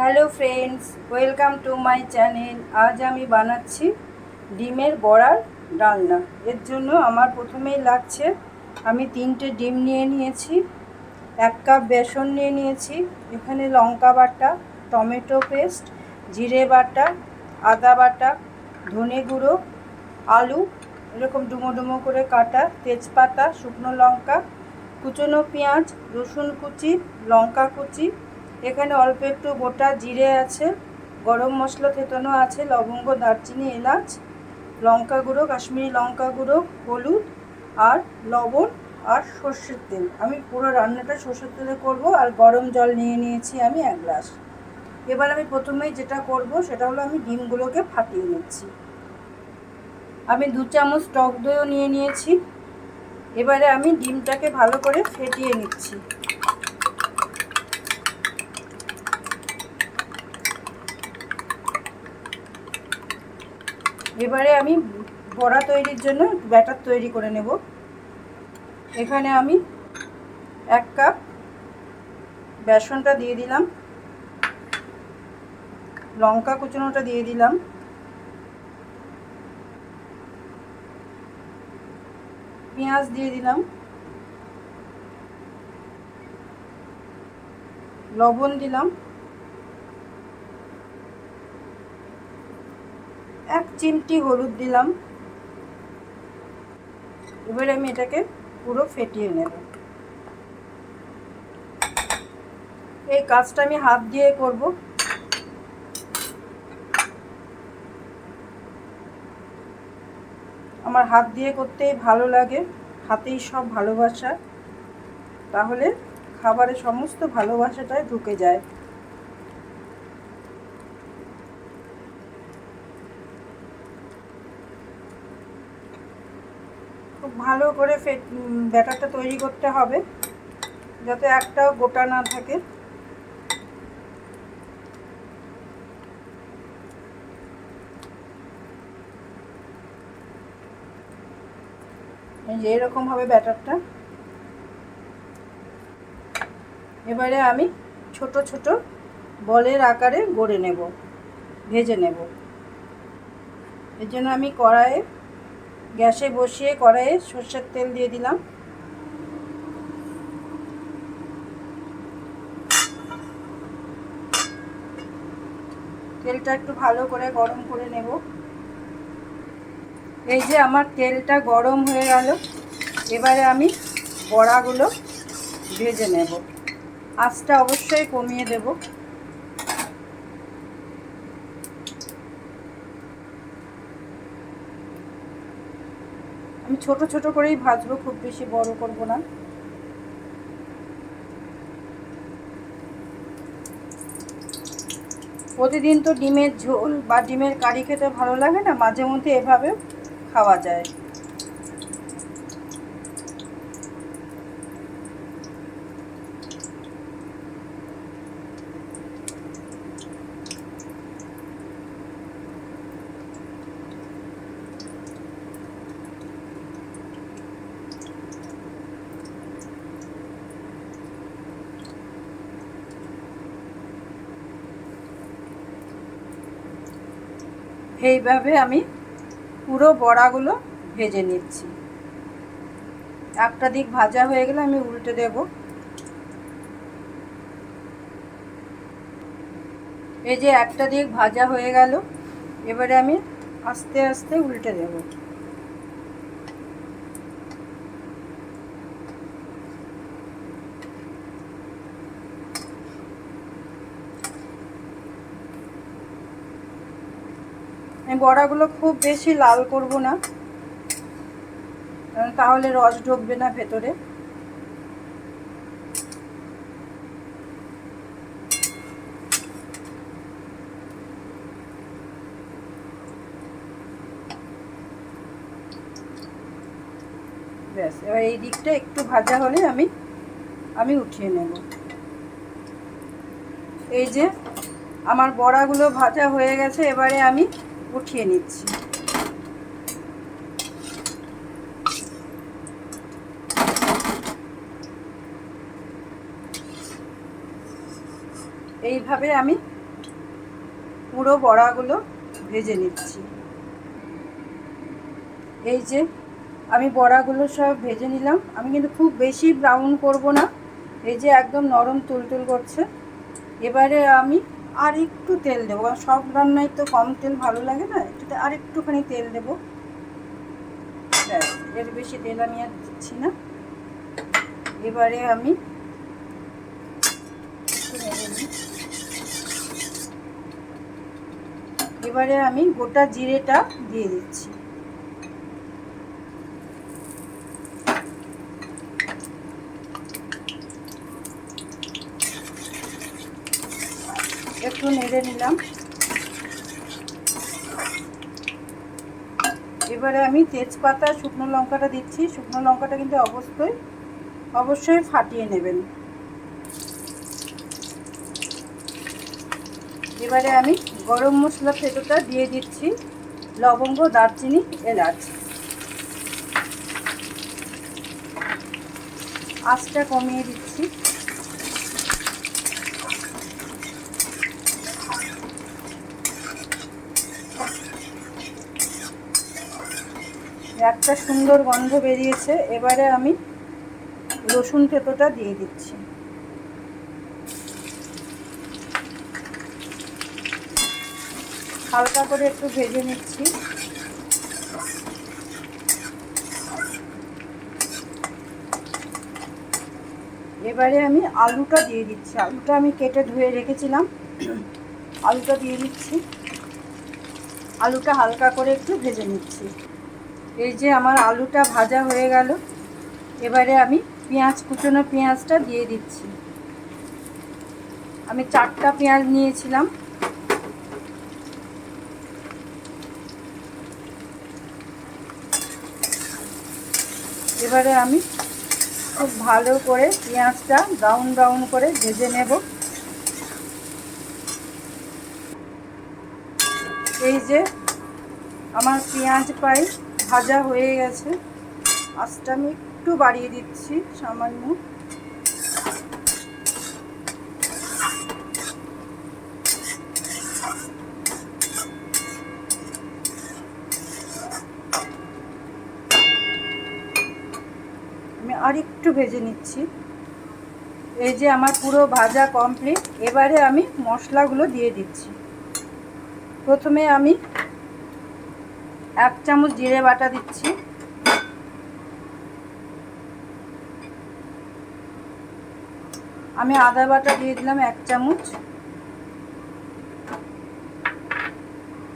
Hello friends, welcome to my channel. আজ আমি বানাচ্ছি ডিমের বড়ার ডালনা। এর জন্য আমার প্রথমেই লাগছে, আমি তিনটে ডিম নিয়ে নিয়েছি, এক কাপ বেসন নিয়ে নিয়েছি, এখানে লঙ্কা বাটা, টমেটো পেস্ট, জিরে বাটা, আদা বাটা, ধনে গুঁড়ো, আলু, এরকম ডুমো ডুমো করে কাটা, তেজপাতা, শুকনো লঙ্কা, কুচনো পেঁয়াজ, রসুন কুচি, লঙ্কা কুচি এখানে অল্প একটু গোটা জিরে আছে, গরম মশলা থেতানো আছে, লবঙ্গ, দারচিনি, এলাচ, লঙ্কা গুঁড়ো, কাশ্মীরি লঙ্কা গুঁড়ো, হলুদ আর লবণ আর সর্ষের তেল। আমি পুরো রান্নাটা সর্ষের তেলে করব আর গরম জল নিয়ে নিয়েছি আমি এক গ্লাস। এবার আমি প্রথমেই যেটা করব সেটা হলো আমি ডিমগুলোকে ফাটিয়ে নিচ্ছি। আমি দু চামচ টক দইও নিয়ে নিয়েছি। এবারে আমি ডিমটাকে ভালো করে ফেটিয়ে নিচ্ছি। এবারে আমি বড়া তৈরির জন্য ব্যাটার তৈরি করে নেব। এখানে আমি এক কাপ বেসনটা দিয়ে দিলাম। লঙ্কা কুচনোটা দিয়ে দিলাম। পেঁয়াজ দিয়ে দিলাম। লবণ দিলাম এক চিমটি হলুদ দিলাম। এবারে আমি এটাকে পুরো ফেটিয়ে নেব। এই কাজটা আমি হাত দিয়ে করব। আমার হাত দিয়ে করতেই ভালো লাগে, হাতেই সব ভালোবাসা। তাহলে খাবারে সমস্ত ভালোবাসাটাই ঢুকে যায়। খুব ভালো করে ফেট ব্যাটারটা তৈরি করতে হবে, যাতে একটাও গোটা না থাকে। যে এরকম হবে ব্যাটারটা। এবারে আমি ছোট ছোট বলের আকারে গড়ে নেব, ভেজে নেব। এর জন্য আমি কড়াইয়ে গ্যাসে বসিয়ে কড়াইয়ে সর্ষের তেল দিয়ে দিলাম। তেলটা একটু ভালো করে গরম করে নেব। এই যে আমার তেলটা গরম হয়ে গেল, এবারে আমি বড়াগুলো ভেজে নেব। আঁচটা অবশ্যই কমিয়ে দেব। ছোট ছোট করেই ভাজবো, খুব বেশি বড় করব না। প্রতিদিন তো ডিমের ঝোল বা ডিমের কারি খেতে ভালো লাগে না, মাঝে মধ্যে এভাবে খাওয়া যায়। এইভাবে আমি পুরো বড়াগুলো ভেজে নিচ্ছি। একটা দিক ভাজা হয়ে গেলে আমি উল্টে দেব। এই যে একটা দিক ভাজা হয়ে গেল, এবারে আমি আস্তে আস্তে উল্টে দেব আমি বড়াগুলো খুব বেশি লাল করব না। তাহলে রস ঢুকবে না ভেতরে। ব্যাস, এবার এই দিকটা একটু ভাজা হলে আমি আমি উঠিয়ে নেব। এই যে, আমার বড়াগুলো ভাজা হয়ে গেছে, এবারে আমি উঠিয়ে নিচ্ছি। এইভাবে আমি পুরো বড়াগুলো ভেজে নিচ্ছি। এই যে আমি বড়াগুলো সব ভেজে নিলাম। আমি কিন্তু খুব বেশি ব্রাউন করব না। এই যে একদম নরম তুলতুল করছে। এবারে আমি আর একটু তেল দেবো। কারণ সব রান্নায় তো কম তেল ভালো লাগে না, একটুতে আর একটুখানি তেল দেবো। এর বেশি তেল আমি আর দিচ্ছি না। এবারে আমি। এবারে আমি গোটা জিরেটা দিয়ে দিচ্ছি। একটু নেড়ে নিলাম। এবারে আমি তেজপাতা, শুকনো লঙ্কাটা দিচ্ছি। শুকনো লঙ্কাটা কিন্তু অবশ্যই অবশ্যই ফাটিয়ে নেবেন। এবারে আমি গরম মশলা ফেটোটা দিয়ে দিচ্ছি। লবঙ্গ, দারচিনি, এলাচ। আঁচটা কমিয়ে দিচ্ছি একটা সুন্দর গন্ধ বেরিয়েছে। এবারে আমি রসুন থেতোটা দিয়ে দিচ্ছি। হালকা করে একটু ভেজে নিচ্ছি। এবারে আমি আলুটা দিয়ে দিচ্ছি। আলুটা আমি কেটে ধুয়ে রেখেছিলাম। আলুটা দিয়ে দিচ্ছি। আলুটা হালকা করে একটু ভেজে নিচ্ছি। এই যে আমার আলুটা ভাজা হয়ে গেল, এবারে আমি পেঁয়াজ, কুচনো পেঁয়াজটা দিয়ে দিচ্ছি। আমি চারটা পেঁয়াজ নিয়েছিলাম। এবারে আমি খুব ভালো করে পেঁয়াজটা ব্রাউন ব্রাউন করে ভেজে নেব। এই যে আমার পেঁয়াজ পাই ভাজা হয়ে গেছে। আঁচটা আমি একটু বাড়িয়ে দিচ্ছি, সামান্য। আমি আর একটু ভেজে নিচ্ছি। এই যে আমার পুরো ভাজা কমপ্লিট এবারে আমি মশলাগুলো দিয়ে দিচ্ছি। প্রথমে আমি এক চামচ জিরে বাটা দিচ্ছি। আমি আদা বাটা দিয়ে দিলাম এক চামচ।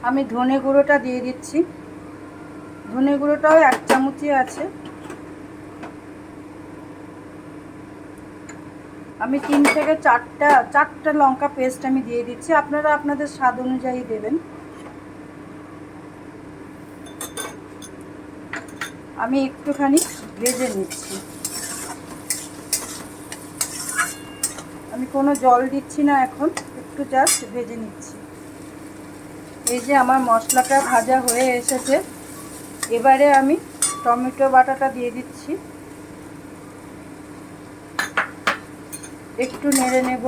আমি ধনে গুঁড়োটা দিয়ে দিচ্ছি। ধনে গুঁড়োটাও এক চামচই আছে। আমি তিন থেকে চারটা চারটা লঙ্কা পেস্ট আমি দিয়ে দিচ্ছি। আপনারা আপনাদের স্বাদ অনুযায়ী দেবেন। আমি একটুখানি ভেজে নিচ্ছি। আমি কোনো জল দিচ্ছি না এখন, একটু জাস্ট ভেজে নিচ্ছি। এই যে আমার মশলাটা ভাজা হয়ে এসেছে, এবারে আমি টমেটো বাটাটা দিয়ে দিচ্ছি। একটু নেড়ে নেব।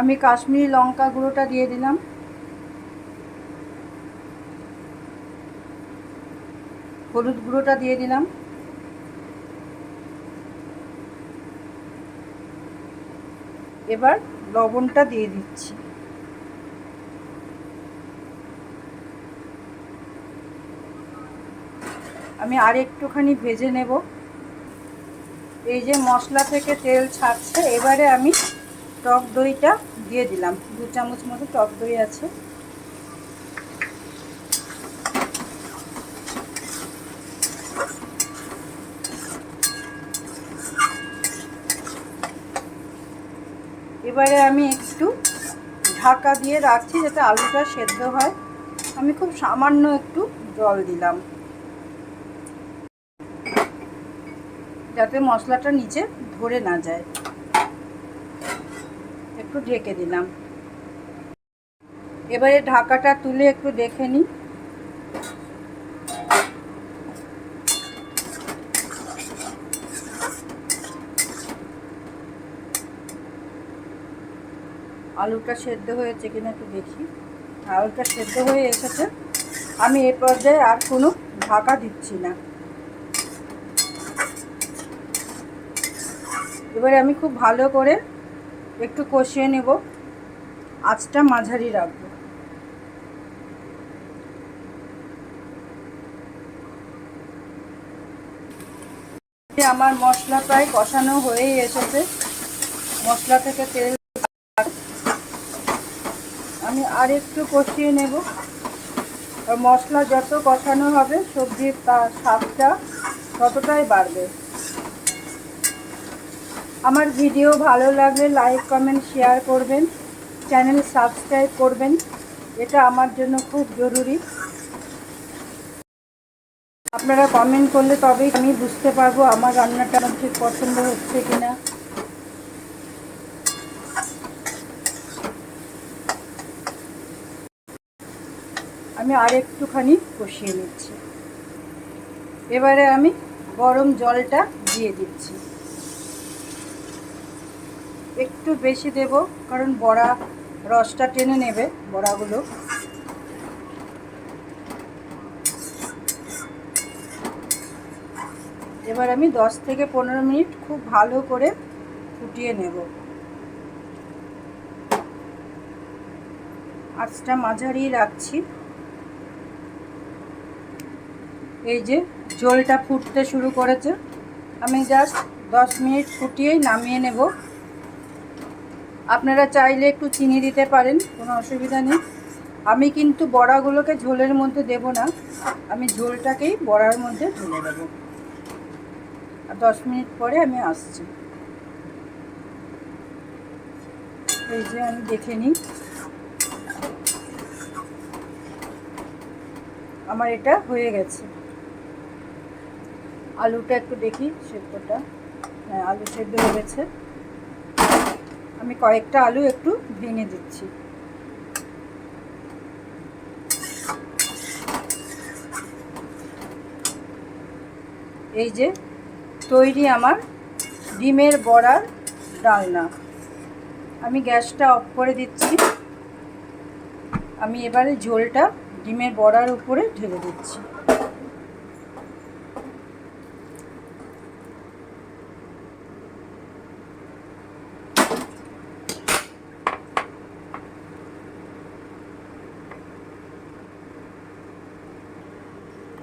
আমি কাশ্মীরি লঙ্কা গুঁড়োটা দিয়ে দিলাম। হলুদ গুঁড়োটা দিয়ে দিলাম। এবার লবণটা দিয়ে দিচ্ছি। আমি আর একটুখানি ভেজে নেব। এই যে মশলা থেকে তেল ছাড়ছে, এবারে আমি টক দইটা দিয়ে দিলাম। দু চামচ মতো টক দই আছে। এবারে আমি একটু ঢাকা দিয়ে রাখছি যাতে আলুটা সেদ্ধ হয়। আমি খুব সামান্য একটু জল দিলাম। যাতে মশলাটা নিচে ধরে না যায়। একটু ঢেকে দিলাম। এবারে ঢাকাটা তুলে একটু দেখে নিই আলুটা সেদ্ধ হয়েছে কিনা একটু দেখি। আলুটা সেদ্ধ হয়ে এসেছে। আমি এ পর্যায়ে আর কোনো ঢাকা দিচ্ছি না। এবারে আমি খুব ভালো করে একটু কষিয়ে নেব। আঁচটা মাঝারি রাখব। আমার মশলা প্রায় কষানো হয়েই এসেছে। মশলা থেকে তেল আমি আর একটু কষিয়ে নেব। মশলা যত কষানো হবে, সবজির তার স্বাদটা ততটাই বাড়বে। আমার ভিডিও ভালো লাগলে লাইক, কমেন্ট, শেয়ার করবেন। চ্যানেল সাবস্ক্রাইব করবেন। এটা আমার জন্য খুব জরুরি। আপনারা কমেন্ট করলে তবেই আমি বুঝতে পারব আমার রান্নাটা ঠিক পছন্দ হচ্ছে কিনা। আমি আর একটুখানি কষিয়ে নিচ্ছি। এবারে আমি গরম জলটা দিয়ে দিচ্ছি। একটু বেশি দেব, কারণ বড়া রসটা টেনে নেবে বড়াগুলো। এবার আমি 10 থেকে পনেরো মিনিট খুব ভালো করে ফুটিয়ে নেব। আঁচটা মাঝারি রাখছি। এই যে জলটা ফুটতে শুরু করেছে। আমি জাস্ট দশ মিনিট ফুটিয়েই নামিয়ে নেব। আপনারা চাইলে একটু চিনি দিতে পারেন, কোনো অসুবিধা নেই। আমি কিন্তু বড়াগুলোকে ঝোলের মধ্যে দেব না, আমি ঝোলটাকেই বড়ার মধ্যে ঢেলে দেবো। আর দশ মিনিট পরে আমি আসছি। এই যে আমি দেখে নিই। আমার এটা হয়ে গেছে। আলুটা একটু দেখি, সেদ্ধটা। হ্যাঁ আলু সেদ্ধ হয়ে গেছে। আমি কয়েকটা আলু একটু ভেঙে দিচ্ছি। এই যে তৈরি আমার ডিমের বড়ার ডালনা। আমি গ্যাসটা অফ করে দিচ্ছি। আমি এবারে ঝোলটা ডিমের বড়ার উপরে ঢেলে দিচ্ছি।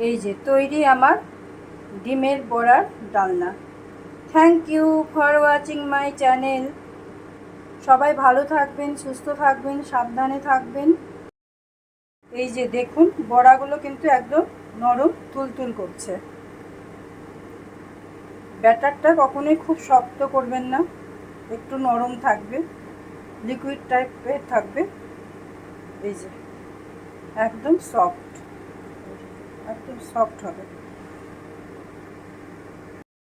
এই যে, তৈরি আমার ডিমের বড়ার ডালনা। Thank you for watching my channel সবাই ভালো থাকবেন, সুস্থ থাকবেন, সাবধানে থাকবেন। এই যে দেখুন, বড়াগুলো কিন্তু একদম নরম তুলতুল করছে। ব্যাটারটা কখনোই খুব শক্ত করবেন না, একটু নরম থাকবে লিকুইড টাইপের থাকবে। এই যে, একদম সফট একদম সফট হবে।